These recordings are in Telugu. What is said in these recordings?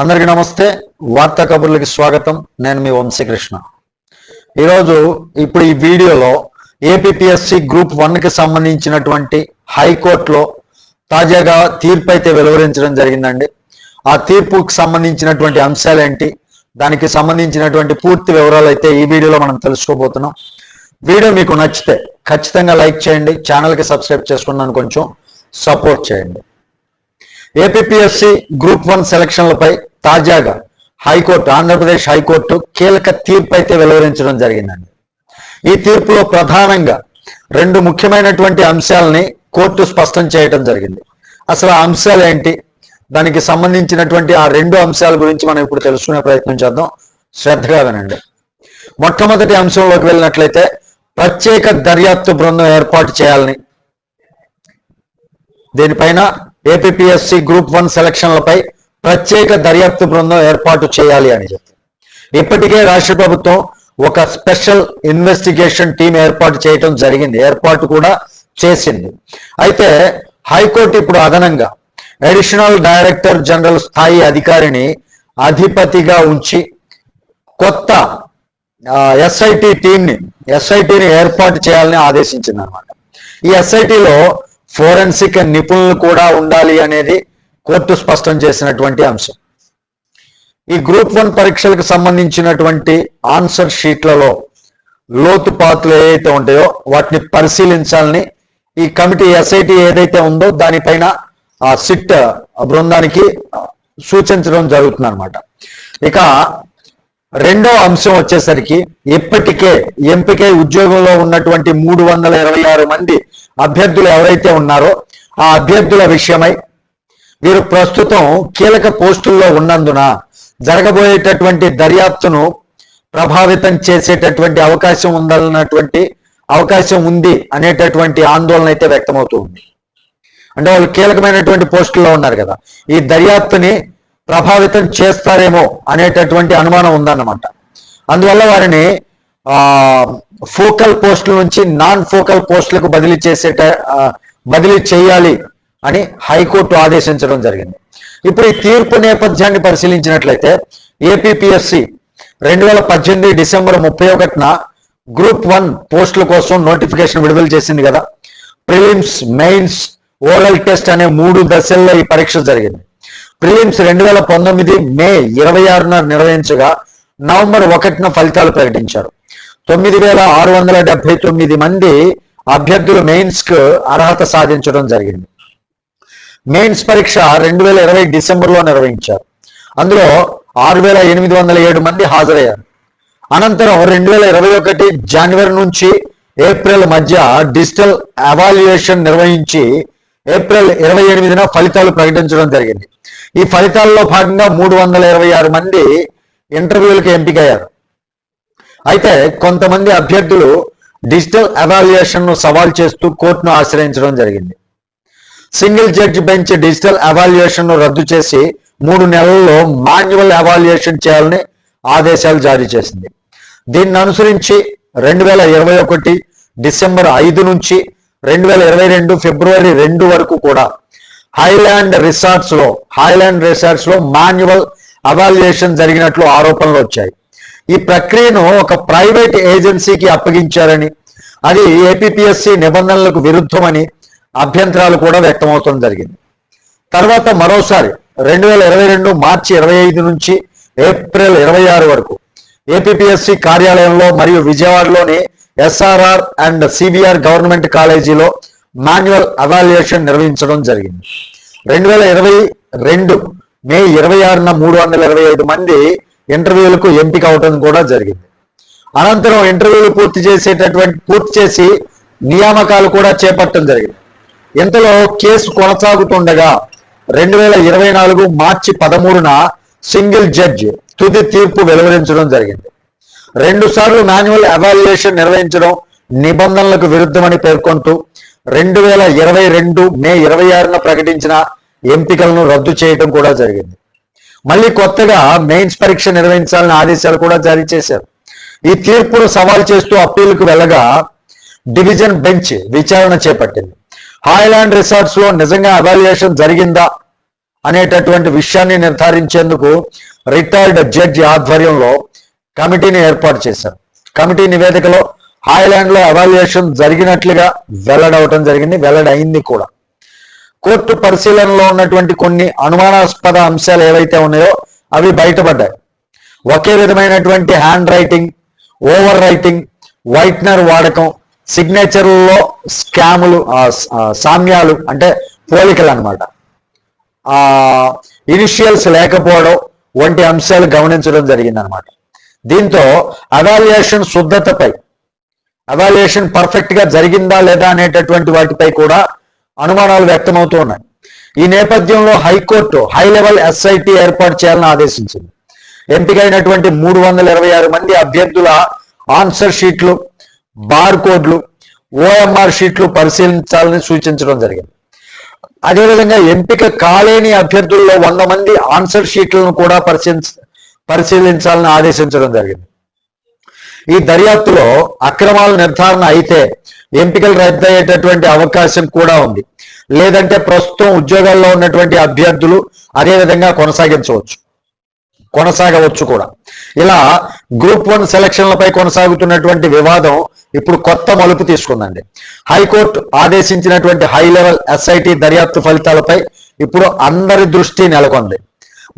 అందరికీ నమస్తే. వార్తా కబుర్లకి స్వాగతం. నేను మీ వంశీకృష్ణ. ఈరోజు ఇప్పుడు ఈ వీడియోలో ఏపీఎస్సి గ్రూప్ వన్కి సంబంధించినటువంటి హైకోర్టులో తాజాగా తీర్పు అయితే వెలువరించడం జరిగిందండి. ఆ తీర్పుకి సంబంధించినటువంటి అంశాలు ఏంటి దానికి సంబంధించినటువంటి పూర్తి వివరాలు అయితే ఈ వీడియోలో మనం తెలుసుకోబోతున్నాం. వీడియో మీకు నచ్చితే ఖచ్చితంగా లైక్ చేయండి. ఛానల్కి సబ్స్క్రైబ్ చేసుకున్నాను కొంచెం సపోర్ట్ చేయండి. ఏపీఎస్సి గ్రూప్ వన్ సెలక్షన్లపై తాజాగా హైకోర్టు ఆంధ్రప్రదేశ్ హైకోర్టు కీలక తీర్పు అయితే వెలువరించడం జరిగిందండి. ఈ తీర్పులో ప్రధానంగా రెండు ముఖ్యమైనటువంటి అంశాలని కోర్టు స్పష్టం చేయడం జరిగింది. అసలు ఆ అంశాలు ఏంటి? దానికి సంబంధించినటువంటి ఆ రెండు అంశాల గురించి మనం ఇప్పుడు తెలుసుకునే ప్రయత్నం చేద్దాం. శ్రద్ధగా వినండి. మొట్టమొదటి అంశంలోకి వెళ్ళినట్లయితే ప్రత్యేక దర్యాప్తు బృందం ఏర్పాటు చేయాలని దీనిపైన ఏపీఎస్సి గ్రూప్ వన్ సెలక్షన్లపై ప్రత్యేక దర్యాప్తు బృందం ఏర్పాటు చేయాలి అని చెప్పి ఇప్పటికే రాష్ట్ర ప్రభుత్వం ఒక స్పెషల్ ఇన్వెస్టిగేషన్ టీం ఏర్పాటు చేయటం జరిగింది. ఏర్పాటు కూడా చేసింది. అయితే హైకోర్టు ఇప్పుడు అదనంగా అడిషనల్ డైరెక్టర్ జనరల్ స్థాయి అధికారిని అధిపతిగా ఉంచి కొత్త ఎస్ఐటి టీంని ఎస్ఐటిని ఏర్పాటు చేయాలని ఆదేశించింది అనమాట ఈ ఎస్ఐటిలో ఫోరెన్సిక్ నిపుణులు కూడా ఉండాలి అనేది కోర్టు స్పష్టం చేసినటువంటి అంశం. ఈ గ్రూప్ వన్ పరీక్షలకు సంబంధించినటువంటి ఆన్సర్ షీట్లలో లోతుపాతులు ఏవైతే ఉంటాయో వాటిని పరిశీలించాలని ఈ కమిటీ ఎస్ఐటి ఏదైతే ఉందో దానిపైన ఆ సిట్ బృందానికి సూచించడం జరుగుతుంది అనమాట ఇక రెండో అంశం వచ్చేసరికి ఇప్పటికే ఎంపికై ఉద్యోగంలో ఉన్నటువంటి మూడు వందల ఇరవై ఆరు మంది అభ్యర్థులు ఎవరైతే ఉన్నారో ఆ అభ్యర్థుల విషయమై వీరు ప్రస్తుతం కీలక పోస్టుల్లో ఉన్నందున జరగబోయేటటువంటి దర్యాప్తును ప్రభావితం చేసేటటువంటి అవకాశం ఉందన్నటువంటి అవకాశం ఉంది అనేటటువంటి ఆందోళన అయితే వ్యక్తమవుతుంది. అంటే వాళ్ళు కీలకమైనటువంటి పోస్టుల్లో ఉన్నారు కదా ఈ దర్యాప్తుని ప్రభావితం చేస్తారేమో అనేటటువంటి అనుమానం ఉందన్నమాట. అందువల్ల వారిని ఆ ఫోకల్ పోస్టుల నుంచి నాన్ ఫోకల్ పోస్టులకు బదిలీ చేసేట బదిలీ చేయాలి అని హైకోర్టు ఆదేశించడం జరిగింది. ఇప్పుడు ఈ తీర్పు నేపథ్యాన్ని పరిశీలించినట్లయితే ఏపీపీఎస్సి రెండు వేల పద్దెనిమిది డిసెంబర్ ముప్పై ఒకటిన గ్రూప్ వన్ పోస్టుల కోసం నోటిఫికేషన్ విడుదల చేసింది కదా. ప్రిలిమ్స్ మెయిన్స్ ఓరల్ టెస్ట్ అనే మూడు దశల్లో ఈ పరీక్ష జరిగింది. ప్రిలిమ్స్ రెండు వేల పంతొమ్మిది మే ఇరవై ఆరున నిర్వహించగా నవంబర్ ఒకటిన ఫలితాలు ప్రకటించారు. తొమ్మిది వేల ఆరు వందల డెబ్బై తొమ్మిది మంది అభ్యర్థులు మెయిన్స్కు అర్హత సాధించడం జరిగింది. మెయిన్స్ పరీక్ష రెండు వేల ఇరవై డిసెంబర్లో నిర్వహించారు. అందులో ఆరు వేల ఎనిమిది వందల ఏడు మంది హాజరయ్యారు. అనంతరం రెండు వేల ఇరవై ఒకటి జనవరి నుంచి ఏప్రిల్ మధ్య డిజిటల్ అవాల్యుయేషన్ నిర్వహించి ఏప్రిల్ ఇరవై ఎనిమిదిన ఫలితాలు ప్రకటించడం జరిగింది. ఈ ఫలితాల్లో భాగంగా మూడు వందల ఇరవై ఆరు మంది ఇంటర్వ్యూలకు ఎంపికయ్యారు. అయితే కొంతమంది అభ్యర్థులు డిజిటల్ అవాల్యుయేషన్ను సవాల్ చేస్తూ కోర్టును ఆశ్రయించడం జరిగింది. సింగిల్ జడ్జి బెంచ్ డిజిటల్ అవాల్యుయేషన్ను రద్దు చేసి మూడు నెలల్లో మాన్యువల్ అవాల్యుయేషన్ చేయాలని ఆదేశాలు జారీ చేసింది. దీన్ని అనుసరించి రెండు వేల ఇరవై ఒకటి డిసెంబర్ ఐదు నుంచి రెండు వేల ఇరవై రెండు ఫిబ్రవరి రెండు వరకు కూడా హైలాండ్ రిసార్ట్స్లో హైలాండ్ రిసార్ట్స్లో మాన్యువల్ అవాల్యుయేషన్ జరిగినట్లు ఆరోపణలు వచ్చాయి. ఈ ప్రక్రియను ఒక ప్రైవేట్ ఏజెన్సీకి అప్పగించారని అది ఏపీఎస్సి నిబంధనలకు విరుద్ధమని అభ్యంతరాలు కూడా వ్యక్తమవుతడం జరిగింది. తర్వాత మరోసారి రెండు వేల ఇరవై రెండు మార్చి ఇరవై ఐదు నుంచి ఏప్రిల్ ఇరవై ఆరు వరకు ఏపీఎస్సి కార్యాలయంలో మరియు విజయవాడలోని ఎస్ఆర్ఆర్ అండ్ సిబిఆర్ గవర్నమెంట్ కాలేజీలో మాన్యువల్ అవాల్యుయేషన్ నిర్వహించడం జరిగింది. రెండు వేల ఇరవై రెండు మే ఇరవై ఆరున మూడు వందల ఇరవై ఐదు మంది ఇంటర్వ్యూలకు ఎంపిక అవటం కూడా జరిగింది. అనంతరం ఇంటర్వ్యూలు పూర్తి చేసేటటువంటి పూర్తి చేసి నియామకాలు కూడా చేపట్టడం జరిగింది. ఇంతలో కేసు కొనసాగుతుండగా రెండు వేల ఇరవై నాలుగు మార్చి పదమూడున సింగిల్ జడ్జ్ తుది తీర్పు వెలువరించడం జరిగింది. రెండు సార్లు మాన్యువల్ అవాల్యుయేషన్ నిర్వహించడం నిబంధనలకు విరుద్ధమని పేర్కొంటూ రెండు వేల ఇరవై రెండు మే ఇరవై ఆరున ప్రకటించిన ఎంపికలను రద్దు చేయడం కూడా జరిగింది. మళ్ళీ కొత్తగా మెయిన్స్ పరీక్ష నిర్వహించాలని ఆదేశాలు కూడా జారీ చేశారు. ఈ తీర్పును సవాల్ చేస్తూ అప్పీలుకు వెళ్ళగా డివిజన్ బెంచ్ విచారణ చేపట్టింది. హాయ్లాండ్ రిసార్ట్స్లో నిజంగా అవాల్యుయేషన్ జరిగిందా అనేటటువంటి విషయాన్ని నిర్ధారించేందుకు రిటైర్డ్ జడ్జి ఆధ్వర్యంలో కమిటీని ఏర్పాటు చేశారు. కమిటీ నివేదికలో హాయ్లాండ్లో అవాల్యుయేషన్ జరిగినట్లుగా వెల్లడవటం జరిగింది. వెల్లడైంది కూడా. కోర్టు పరిశీలనలో ఉన్నటువంటి కొన్ని అనుమానాస్పద అంశాలు ఏవైతే ఉన్నాయో అవి బయటపడ్డాయి. ఒకే విధమైనటువంటి hand writing over writing whitener వాడకం సిగ్నేచర్లలో స్కాములు సామ్యాలు అంటే పోలికలు అనమాట ఇనిషియల్స్ లేకపోవడం వంటి అంశాలు గమనించడం జరిగిందనమాట దీంతో అవాల్యుయేషన్ శుద్ధతపై అవాల్యుయేషన్ పర్ఫెక్ట్గా జరిగిందా లేదా అనేటటువంటి వాటిపై కూడా అనుమానాలు వ్యక్తమవుతూ ఉన్నాయి. ఈ నేపథ్యంలో హైకోర్టు హై లెవెల్ ఎస్ఐటి ఏర్పాటు చేయాలని ఆదేశించింది. ఎంపికైనటువంటి మూడు వందల ఇరవై ఆరు మంది అభ్యర్థుల ఆన్సర్ షీట్లు బార్ కోడ్లు ఓఎంఆర్ షీట్లు పరిశీలించాలని సూచించడం జరిగింది. అదేవిధంగా ఎంపిక కాలేని అభ్యర్థుల్లో వంద మంది ఆన్సర్ షీట్లను కూడా పరిశీలించ పరిశీలించాలని ఆదేశించడం జరిగింది. ఈ దర్యాప్తులో అక్రమాల నిర్ధారణ అయితే ఎంపికలు రద్దయ్యేటటువంటి అవకాశం కూడా ఉంది. లేదంటే ప్రస్తుతం ఉద్యోగాల్లో ఉన్నటువంటి అభ్యర్థులు అదే విధంగా కొనసాగించవచ్చు. కొనసాగవచ్చు కూడా. ఇలా గ్రూప్ వన్ సెలక్షన్లపై కొనసాగుతున్నటువంటి వివాదం ఇప్పుడు కొత్త మలుపు తీసుకుందండి. హైకోర్టు ఆదేశించినటువంటి హై లెవెల్ ఎస్ఐటి దర్యాప్తు ఫలితాలపై ఇప్పుడు అందరి దృష్టి నెలకొంది.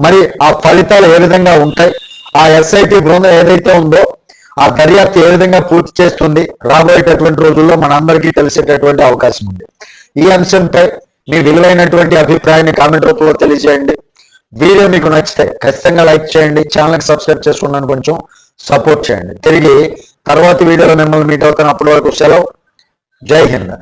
మరి ఆ ఫలితాలు ఏ విధంగా ఉంటాయి? ఆ ఎస్ఐటి బృందం ఏదైతే ఉందో ఆ దర్యాప్తు ఏ విధంగా పూర్తి చేస్తుంది? రాబోయేటటువంటి రోజుల్లో మనందరికీ తెలిసేటటువంటి అవకాశం ఉంది. ఈ అంశంపై మీ విలువైనటువంటి అభిప్రాయాన్ని కామెంట్ రూపంలో తెలియజేయండి. వీడియో మీకు నచ్చితే ఖచ్చితంగా లైక్ చేయండి ఛానల్కి సబ్స్క్రైబ్ చేసుకున్నాను కొంచెం సపోర్ట్ చేయండి. తిరిగి తర్వాత వీడియోలో మిమ్మల్ని మీట్ అవుతాను. అప్పటి వరకు సెలవు. జై హింద్.